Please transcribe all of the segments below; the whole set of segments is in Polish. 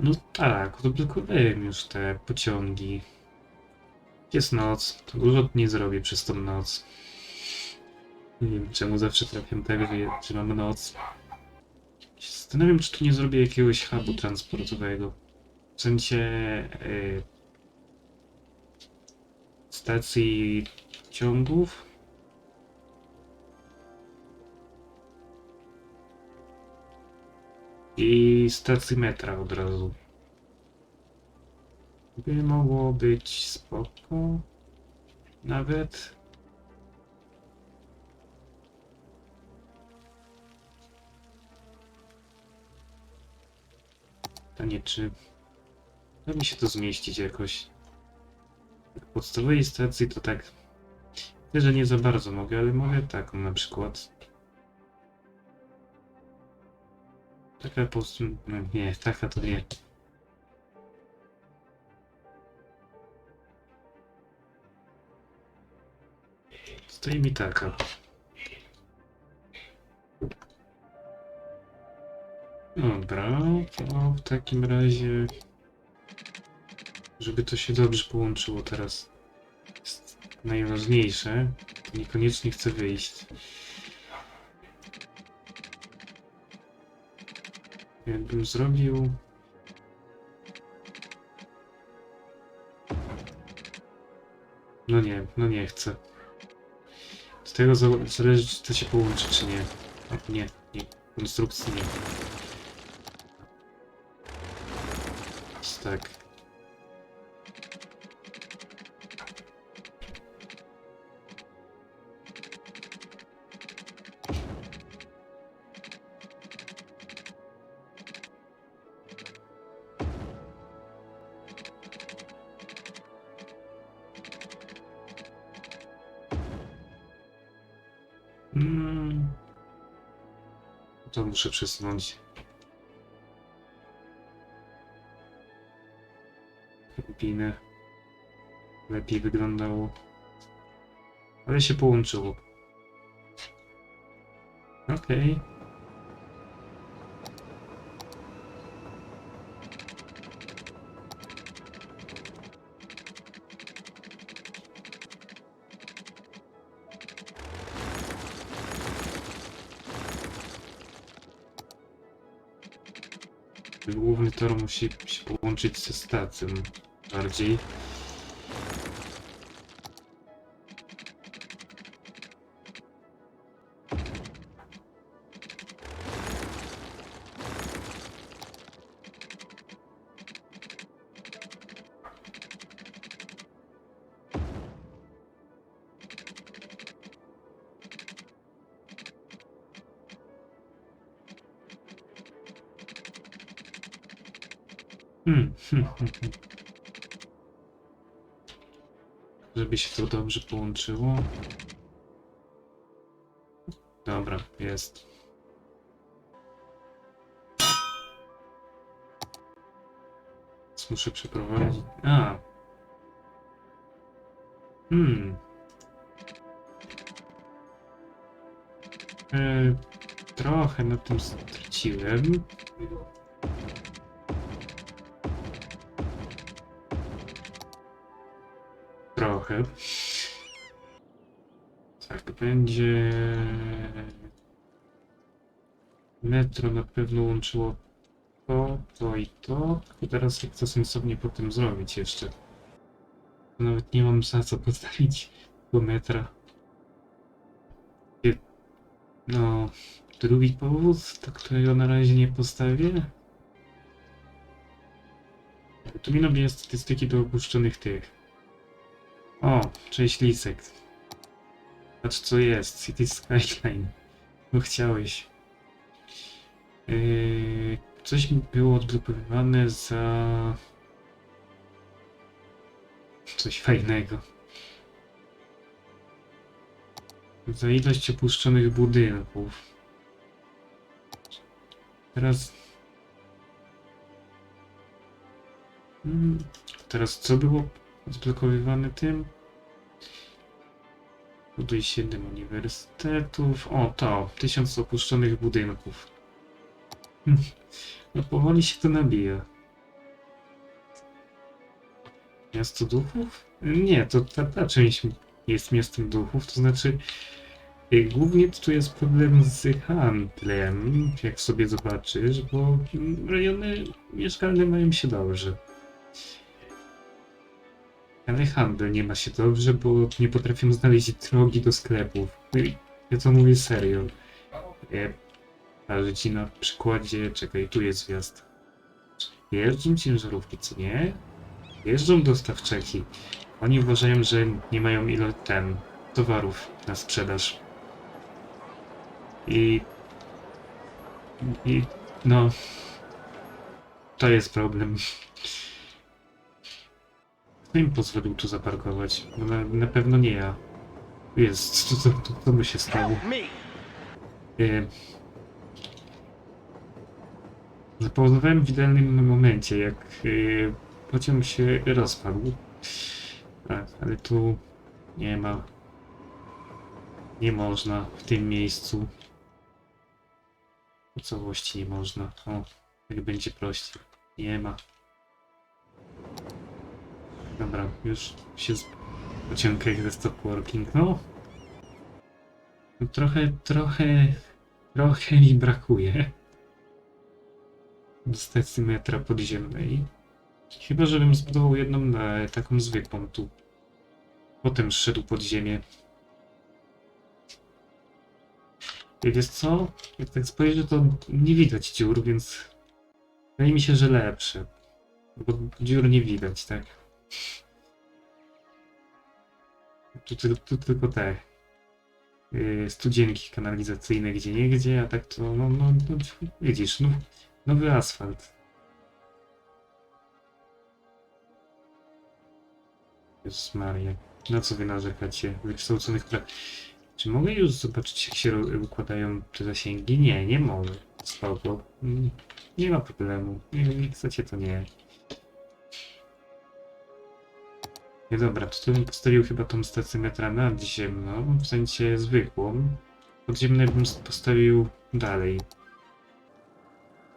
No tak, odblokowałem już te pociągi. Jest noc, to dużo nie zrobię przez tą noc. Nie wiem czemu zawsze trafiam tak, że, mam noc. Zastanawiam, czy tu nie zrobię jakiegoś hubu transportowego. W sensie y, stacji ciągów. I stacji metra od razu. By mogło być spoko. Nawet. Pytanie, czy da mi się to zmieścić jakoś? W podstawowej stacji to tak. Że nie za bardzo mogę, ale mogę taką na przykład. Taka po prostu. No nie, taka to nie. Stoi mi taka. Dobra, to w takim razie. Żeby to się dobrze połączyło teraz. Jest najważniejsze. Niekoniecznie chcę wyjść. Jakbym zrobił. No nie, no nie chcę. Z tego za- zależy, czy to się połączy, czy nie. O, nie, nie. Konstrukcji nie. Tak. Muszę przesunąć. Kabinę. Lepiej wyglądało. Ale się połączyło. Okej. Główny tor musi się połączyć ze stacją bardziej. Hmm. Żeby się to dobrze połączyło. Dobra, jest. Więc muszę przeprowadzić. A. Hmm. E, trochę na tym straciłem. Trochę. Tak, będzie. Metro na pewno łączyło to, to i to. I teraz jak to sensownie potem zrobić jeszcze. Nawet nie mam za co postawić do metra. No, drugi powód, do którego na razie nie postawię. Tu mi robię statystyki do opuszczonych tych. O, cześć Lisek. Patrz co jest, City Skyline. No chciałeś. Yy, coś mi było odblokowywane za... Coś fajnego. Za ilość opuszczonych budynków. Teraz... Hmm, teraz co było odblokowywane tym? Buduj 7 uniwersytetów. O, to, 1000 opuszczonych budynków. No powoli się to nabija. Miasto duchów? Nie, to ta, ta część jest miastem duchów, to znaczy y, głównie tu jest problem z handlem, jak sobie zobaczysz, bo mm, rejony mieszkalne mają się dobrze. Ale handel nie ma się dobrze, bo nie potrafią znaleźć drogi do sklepów. Ja to mówię serio. Ja pokażę ci na przykładzie, czekaj, tu jest wjazd. Jeżdżą ciężarówki, co nie? Jeżdżą dostawczaki. Oni uważają, że nie mają ilo ten towarów na sprzedaż. I. I. No. To jest problem. Kto im pozwolił tu zaparkować? No na, na pewno nie ja. Jest, co, co, co, się stało? E, Zapauzowałem w idealnym momencie, jak e, pociąg się rozpadł. Tak, ale tu nie ma. Nie można w tym miejscu. Po całości nie można. O, jak będzie prościej. Nie ma. Dobra, już się z pociągach ze stop working. No. Trochę, trochę, trochę mi brakuje. Do stacji metra podziemnej. Chyba, żebym zbudował jedną na taką zwykłą tu. Potem szedł pod ziemię. I wiesz co? Jak tak spojrzę, to nie widać dziur, więc wydaje mi się, że lepsze. Bo dziur nie widać, tak? Tu, tu, tu tylko te yy, studzienki kanalizacyjne gdzie niegdzie, a tak to, no, no, no widzisz, no, nowy asfalt. Jezus Maria. Na co wy narzekacie? Wykształconych pra... Czy mogę już zobaczyć, jak się układają te zasięgi? Nie, nie mogę. Spoko. Mm, Nie ma problemu. Nie, nie chcecie, to nie. Nie dobra, to bym postawił chyba tą stację metra nadziemną, w sensie zwykłą. Podziemne bym postawił dalej.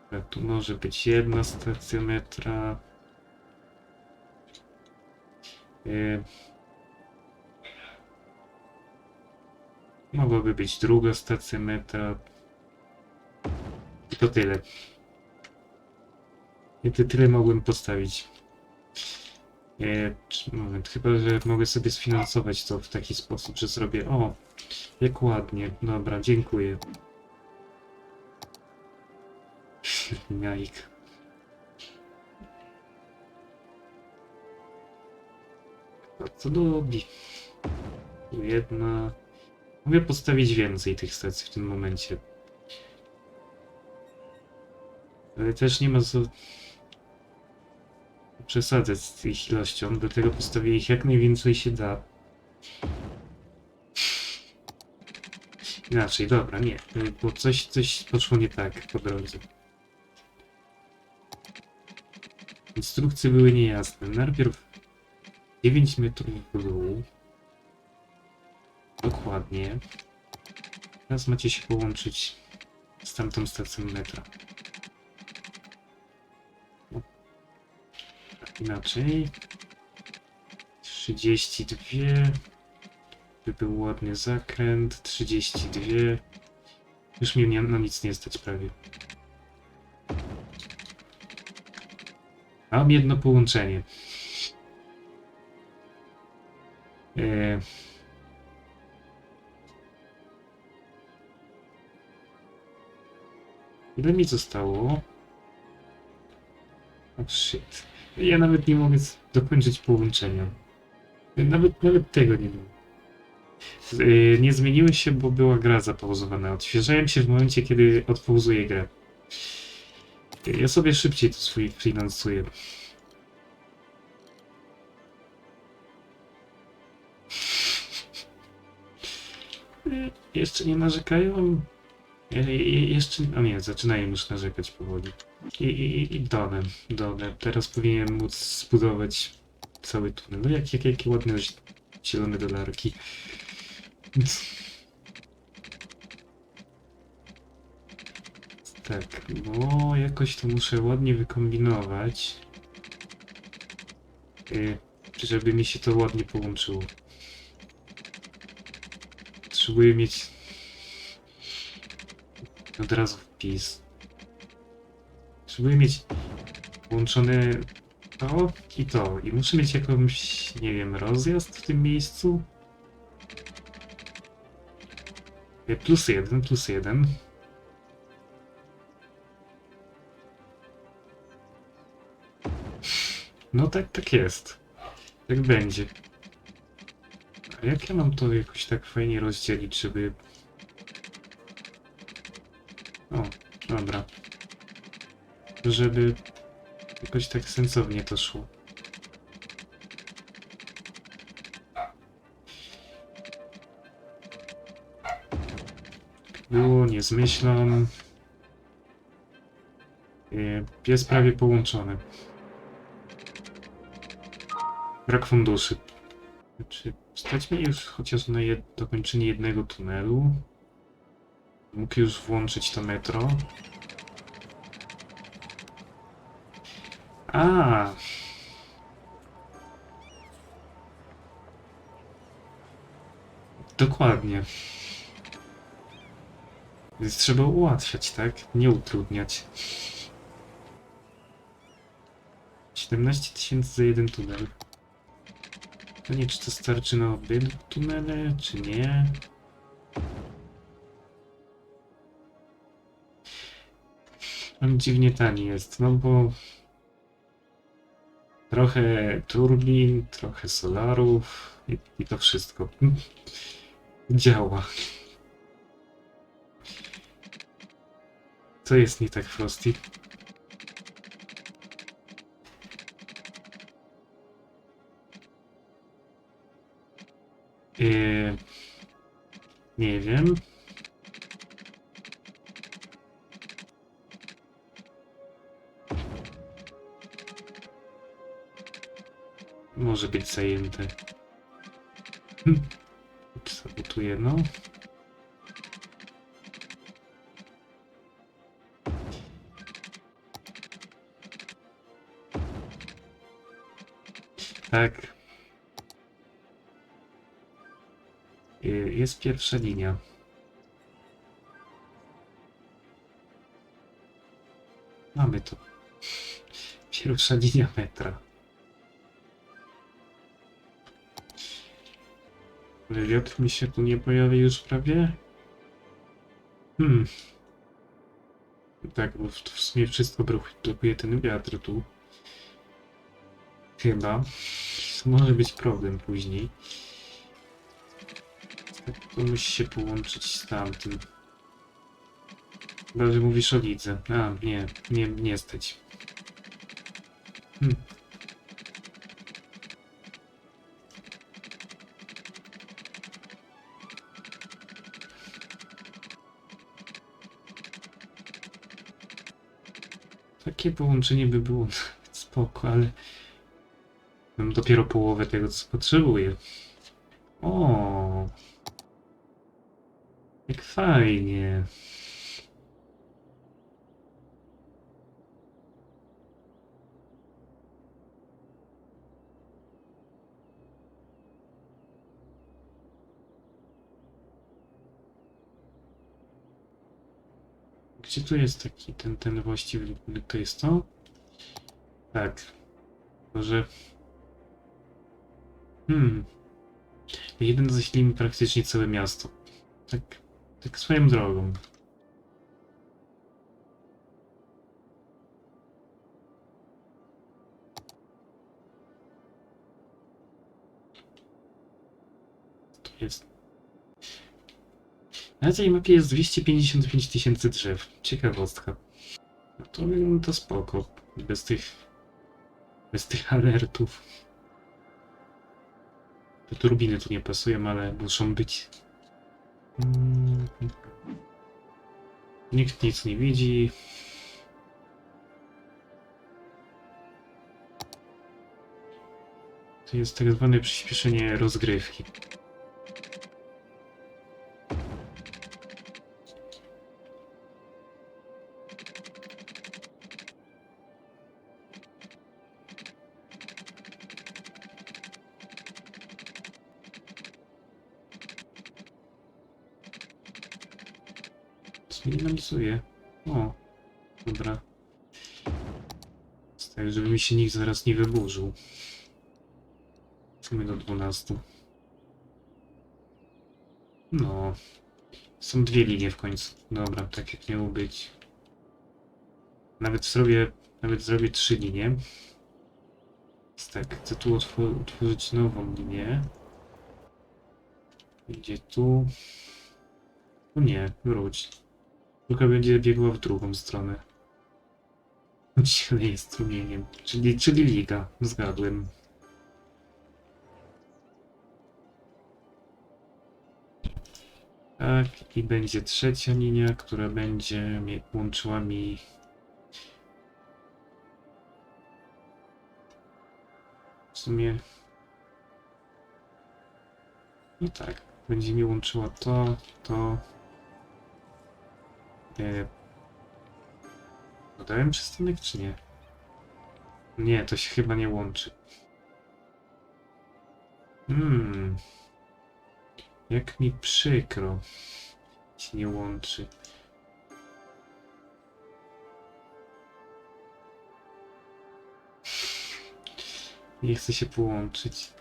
Dobra, Tu może być jedna stacja metra. Yy. Mogłaby być druga stacja metra. I to tyle. I to tyle mogłem postawić. E, moment, chyba, że mogę sobie sfinansować to w taki sposób, że zrobię. O, jak ładnie. Dobra, dziękuję. Jajk. Co lubi? Jedna. Mogę postawić więcej tych stacji w tym momencie. Ale też nie ma co przesadzać z ich ilością, dlatego postawię ich jak najwięcej się da. Inaczej, dobra, nie, y, bo coś, coś poszło nie tak po drodze. Instrukcje były niejasne. Najpierw 9 metrów w dół. Dokładnie. Teraz macie się połączyć z tamtą stacją metra. Inaczej. 32. By był ładny zakręt. 32. Już nie, na nic nie stać prawie. Mam jedno połączenie. Eee, Ile mi zostało? O shit. Ja nawet nie mogę dokończyć połączenia. Nawet, nawet tego nie wiem. Yy, nie zmieniły się, bo była gra zapauzowana. Odświeżałem się w momencie, kiedy odpauzuję grę. Yy, Ja sobie szybciej to swój finansuję. Yy, Jeszcze nie narzekają? Je- je- Jeszcze, a nie, zaczynają już narzekać powoli. I, i, i. Teraz powinienem móc zbudować cały tunel. No jak, jak, jakie ładne zi- zielone dolarki. Tak, no jakoś to muszę ładnie wykombinować. Y, żeby mi się to ładnie połączyło. Potrzebuję mieć od razu wpis. Potrzebuję mieć połączone to i to. I muszę mieć jakąś, nie wiem, rozjazd w tym miejscu. E, Plus jeden, plus jeden. No tak, tak jest. Tak będzie. A jak ja mam to jakoś tak fajnie rozdzielić, żeby... Żeby jakoś tak sensownie to szło. Było, nie zmyślam. Yy, Jest prawie połączony. Brak funduszy. Czy stać mi już chociaż na jed dokończenie jednego tunelu? Mógł już włączyć to metro. A. Dokładnie. Więc trzeba ułatwiać, tak? Nie utrudniać. 17 tysięcy za jeden tunel. To nie czy to starczy na obydwu tunele, czy nie? On dziwnie tani jest, no bo trochę turbin, trochę solarów i, i to wszystko działa. Co jest nie tak, Frosty? Yy, nie wiem. Może być zajęte. Hm. Sabotuję, no. Tak. Y, Jest pierwsza linia. Mamy to. Pierwsza linia metra. Wywiad mi się tu nie pojawi już prawie? Hmm. Tak, bo w, w sumie wszystko blokuje ten wiatr tu. Chyba. Może być problem później. Tak, to musi się połączyć z tamtym. Chyba, że mówisz o lidze. A, nie, nie, nie stać. Hmm. Takie połączenie by było nawet spoko, ale mam dopiero połowę tego, co potrzebuję. O, jak fajnie. Gdzie tu jest taki ten, ten właściwy, to jest to? Tak. Może... Hmm. Jeden zaślimy praktycznie całe miasto. Tak, tak swoją drogą. Jest... Na tej mapie jest 255 tysięcy drzew. Ciekawostka. No to, to spoko. Bez tych... Bez tych alertów. Te turbiny tu nie pasują, ale muszą być. Nikt nic nie widzi. To jest tak zwane przyspieszenie rozgrywki. Zminimalizuję. O, dobra. Tak, żeby mi się nikt zaraz nie wyburzył. Sumie do 12. No. Są dwie linie w końcu. Dobra, tak jak miało być. Nawet zrobię, nawet zrobię trzy linie. Tak, chcę tu utworzyć nową linię. Idzie tu. O nie, wróć. Tylko będzie biegła w drugą stronę. Czyli jest strumieniem. Czyli, czyli liga. Zgadłem. Tak, i będzie trzecia linia, która będzie łączyła mi w sumie no tak, będzie mi łączyła to, to e, dodałem przystanek czy nie? Nie, to się chyba nie łączy. Hmm. Jak mi przykro. Się nie łączy. Nie chce się połączyć.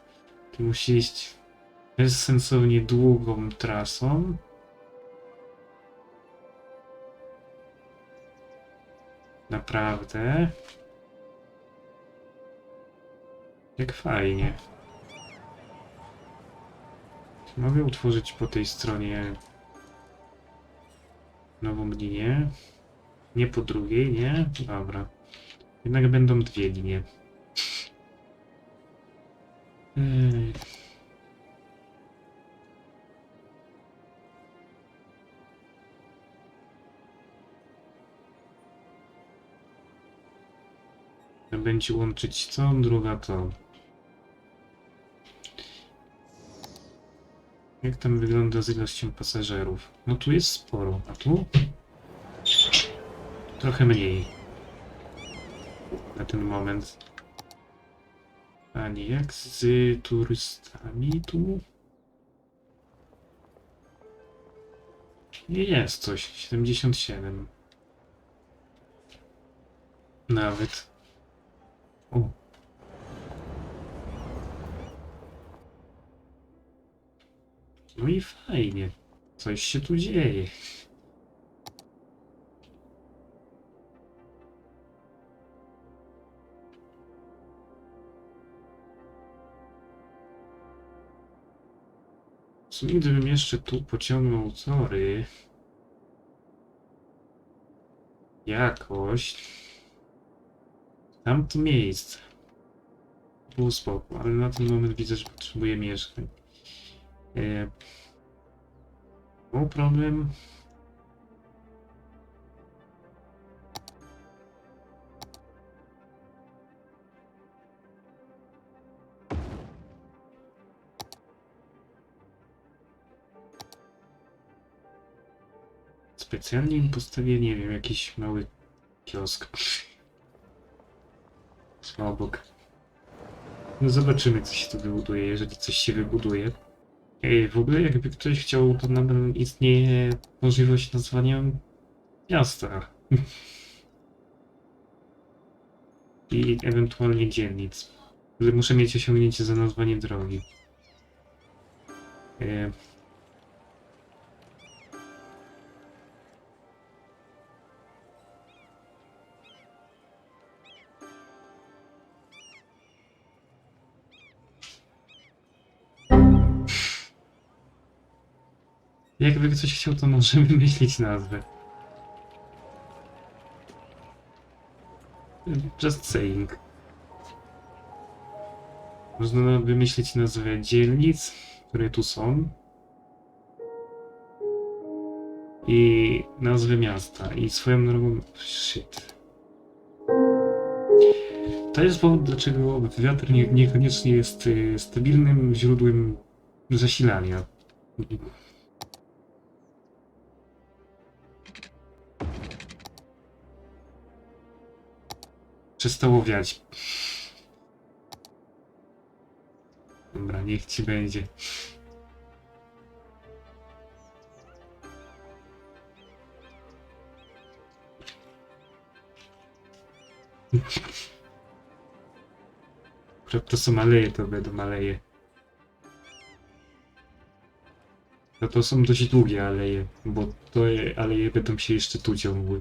Tu musi iść bezsensownie długą trasą. Naprawdę. Jak fajnie. Mogę utworzyć po tej stronie nową linię. Nie po drugiej, nie? Dobra. Jednak będą dwie linie. Będzie łączyć co, druga to. Jak tam wygląda z ilością pasażerów? No tu jest sporo, a tu? Trochę mniej. Na ten moment. A nie jak z turystami tu? Jest coś. 77. Nawet. No i fajnie. Coś się tu dzieje. W sumie gdybym jeszcze tu pociągnął tory jakoś tamto miejsce było spoko, ale na ten moment widzę, że potrzebuję mieszkań. No problem. Specjalnie im postawię, nie wiem, jakiś mały kiosk. Obok. No zobaczymy, co się tu wybuduje, jeżeli coś się wybuduje. Ej, w ogóle jakby ktoś chciał, to nadal istnieje możliwość nazwania miasta. I ewentualnie dzielnic. Ale muszę mieć osiągnięcie za nazwanie drogi. E... Jakby ktoś chciał, to może wymyślić nazwę. Just saying. Można wymyślić nazwę dzielnic, które tu są. I nazwę miasta. I swoją drogą... Shit. To jest powód, dlaczego wiatr nie, niekoniecznie jest y, stabilnym źródłem zasilania. przestało wiać. Dobra, niech ci będzie. To są aleje, to będą aleje. No to są dość długie aleje, bo to aleje będą się jeszcze tu ciągły.